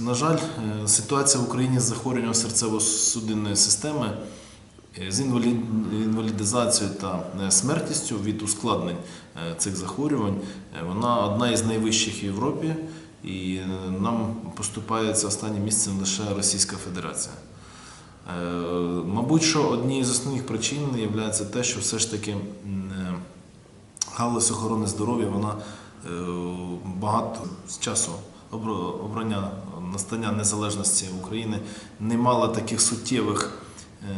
На жаль, е, ситуація в Україні з захворюванням серцево-судинної системи е, з інвалідизацією та е, смертністю від ускладнень цих захворювань, вона одна із найвищих в Європі, і нам поступається останнім місцем лише Російська Федерація. Мабуть, що однією з основних причин є те, що все ж таки галузь охорони здоров'я вона багато з часу обра- обрання настання незалежності України не мала таких суттєвих е,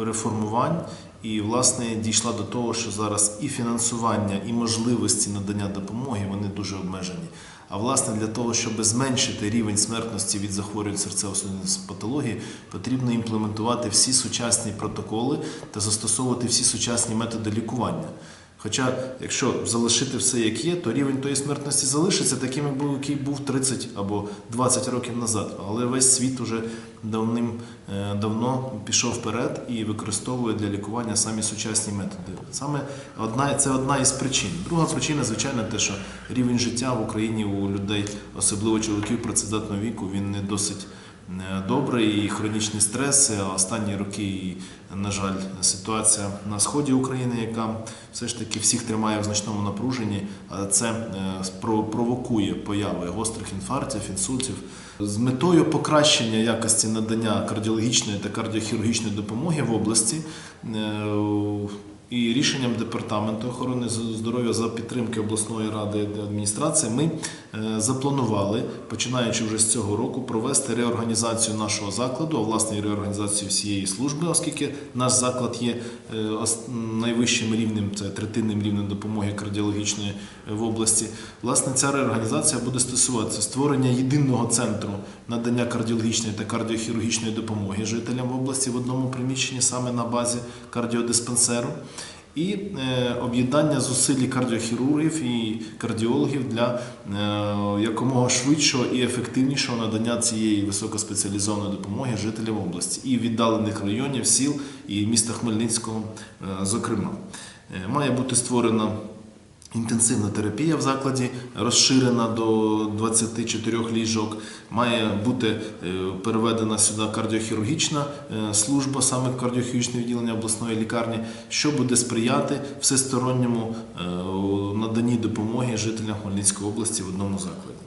реформувань. І, власне, дійшла до того, що зараз і фінансування, і можливості надання допомоги вони дуже обмежені. А власне для того, щоб зменшити рівень смертності від захворювань серцево-судинної патології, потрібно імплементувати всі сучасні протоколи та застосовувати всі сучасні методи лікування. Хоча, якщо залишити все як є, то рівень тої смертності залишиться таким, який був 30 або 20 років назад. Але весь світ уже давним е, давно пішов вперед і використовує для лікування самі сучасні методи. Саме одна це одна із причин. Друга причина, звичайно, те, що рівень життя в Україні у людей, особливо чоловіків працездатного віку, він не досить е, добрий і хронічні стреси. Останні роки, і, на жаль, ситуація на сході України, яка все ж таки всіх тримає в значному напруженні, це е, провокує появи гострих інфарктів, інсультів. З метою покращення якості надання кардіологічної та кардіохірургічної допомоги в області. І рішенням департаменту охорони здоров'я за підтримки обласної ради адміністрації ми е, запланували, починаючи вже з цього року, провести реорганізацію нашого закладу, а власне і реорганізацію всієї служби, оскільки наш заклад є е, найвищим рівнем, це третинним рівнем допомоги кардіологічної е, в області. Власне, ця реорганізація буде стосуватися створення єдиного центру надання кардіологічної та кардіохірургічної допомоги жителям в області в одному приміщенні, саме на базі кардіодиспансеру. І е, об'єднання зусиль кардіохірургів і кардіологів для е, якомога швидшого і ефективнішого надання цієї високоспеціалізованої допомоги жителям області і віддалених районів, сіл і міста Хмельницького, е, зокрема. Має бути створена Інтенсивна терапія в закладі розширена до 24 ліжок. Має бути е, переведена сюди кардіохірургічна е, служба, саме кардіохірургічне відділення обласної лікарні, що буде сприяти всесторонньому е, наданні допомоги жителям Хмельницької області в одному закладі.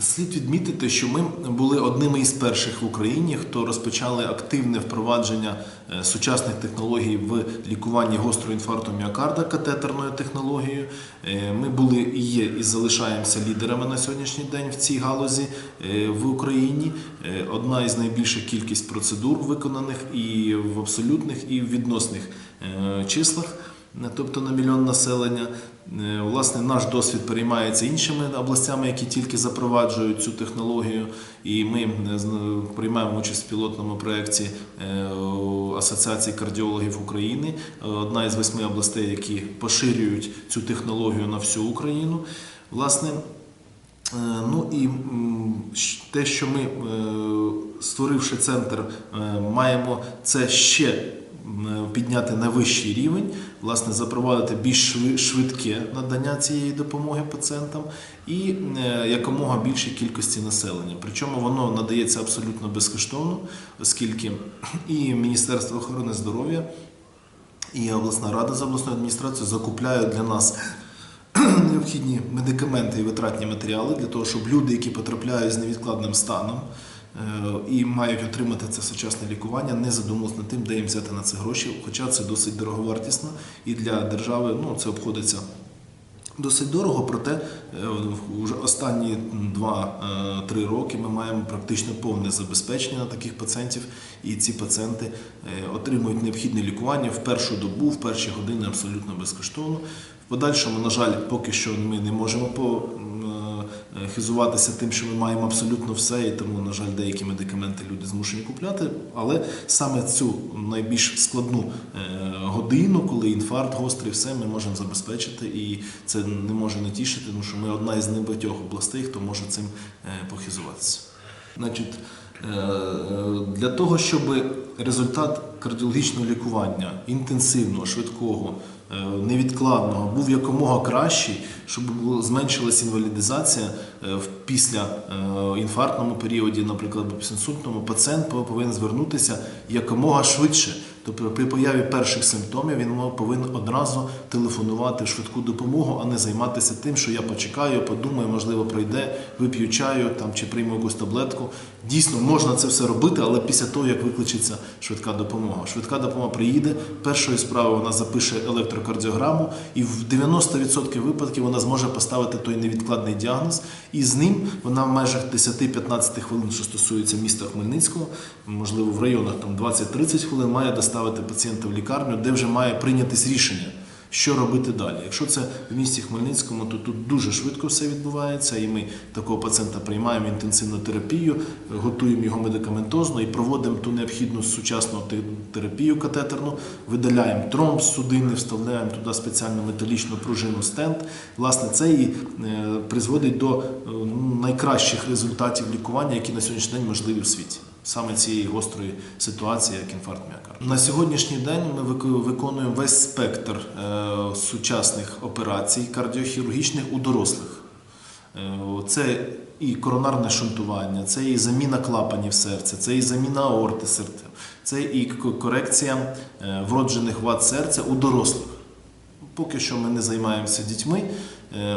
Слід відмітити, що ми були одними із перших в Україні, хто розпочали активне впровадження е, сучасних технологій в лікуванні гострого інфаркту міокарда катетерною технологією. Е, Ми були і є і залишаємося лідерами на сьогоднішній день в цій галузі е, в Україні. Одна із найбільших кількість процедур виконаних і в абсолютних, і в відносних числах тобто на мільйон населення. Е, Власне, наш досвід переймається іншими областями, які тільки запроваджують цю технологію. І ми е, приймаємо участь в пілотному проєкті е, Асоціації кардіологів України, Е, одна із восьми областей, які поширюють цю технологію на всю Україну. Власне, Е, Ну і те, що ми, е, створивши центр, е, маємо це ще підняти на вищий рівень, власне, запровадити більш швидке надання цієї допомоги пацієнтам і е, якомога більшій кількості населення. Причому воно надається абсолютно безкоштовно, оскільки і Міністерство охорони здоров'я, і обласна рада з обласною адміністрацією закупляють для нас необхідні медикаменти і витратні матеріали для того, щоб люди, які потрапляють з невідкладним станом і мають отримати це сучасне лікування, не задумувалися над тим, де їм взяти на це гроші, хоча це досить дороговартісно і для держави ну, це обходиться. Досить дорого, проте е, вже останні 2-3 роки ми маємо практично повне забезпечення на таких пацієнтів, і ці пацієнти е, отримують необхідне лікування в першу добу, в перші години абсолютно безкоштовно. В подальшому, на жаль, поки що ми не можемо е, хизуватися тим, що ми маємо абсолютно все, і тому, на жаль, деякі медикаменти люди змушені купляти. Але саме цю найбільш складну е, годину, коли інфаркт гострий, все ми можемо забезпечити, і це не може не тішити, тому що ми одна із небагатьох областей, хто може цим е, похизуватися. Значить, е, е, для того, щоб результат кардіологічного лікування інтенсивного, швидкого е, невідкладного був якомога кращий, щоб зменшилася інвалідизація е, в після е, інфарктному періоді, наприклад, або післяінсультному, пацієнт повинен звернутися якомога швидше. Тобто при появі перших симптомів він повинен одразу телефонувати в швидку допомогу, а не займатися тим, що я почекаю, подумаю, можливо, пройде, вип'ю чаю там чи прийму якусь таблетку. Дійсно, можна це все робити, але після того, як викличеться швидка допомога. Швидка допомога приїде, першої справи вона запише електрокардіограму, і в 90% випадків вона зможе поставити той невідкладний діагноз, і з ним вона в межах 10-15 хвилин, що стосується міста Хмельницького, можливо, в районах там 20-30 хвилин, має доставити пацієнта в лікарню, де вже має прийнятись рішення. Що робити далі? Якщо це в місті Хмельницькому, то тут дуже швидко все відбувається, і ми такого пацієнта приймаємо інтенсивну терапію, готуємо його медикаментозно і проводимо ту необхідну сучасну терапію катетерну, видаляємо тромб судинний, вставляємо туди спеціальну металічну пружину стенд. Власне, це і е, призводить до е, найкращих результатів лікування, які на сьогоднішній день можливі в світі. Саме цієї гострої ситуації, як інфаркт міокарду. На сьогоднішній день ми виконуємо весь спектр е, сучасних операцій кардіохірургічних у дорослих. Е, Це і коронарне шунтування, це і заміна клапанів серця, це і заміна аорти серця, це і корекція е, вроджених вад серця у дорослих. Поки що ми не займаємося дітьми,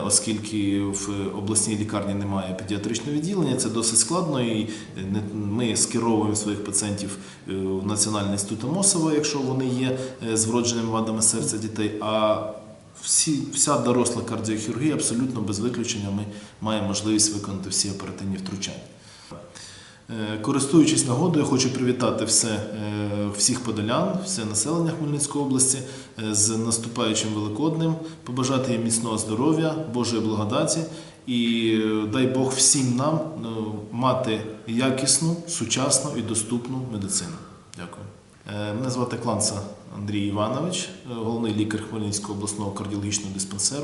оскільки в обласній лікарні немає педіатричного відділення, це досить складно, і е, ми скеровуємо своїх пацієнтів е, в Національний інститут Амосова, якщо вони є е, з вродженими вадами серця дітей. А всі, вся доросла кардіохірургія абсолютно без виключення ми маємо можливість виконати всі оперативні втручання. Е, Користуючись нагодою, хочу привітати все, е, всіх подолян, все населення Хмельницької області е, з наступаючим Великоднем, побажати їм міцного здоров'я, Божої благодаті і дай Бог всім нам ну, мати якісну, сучасну і доступну медицину. Дякую. Мене звати Кланца Андрій Іванович, головний лікар Хмельницького обласного кардіологічного диспансеру.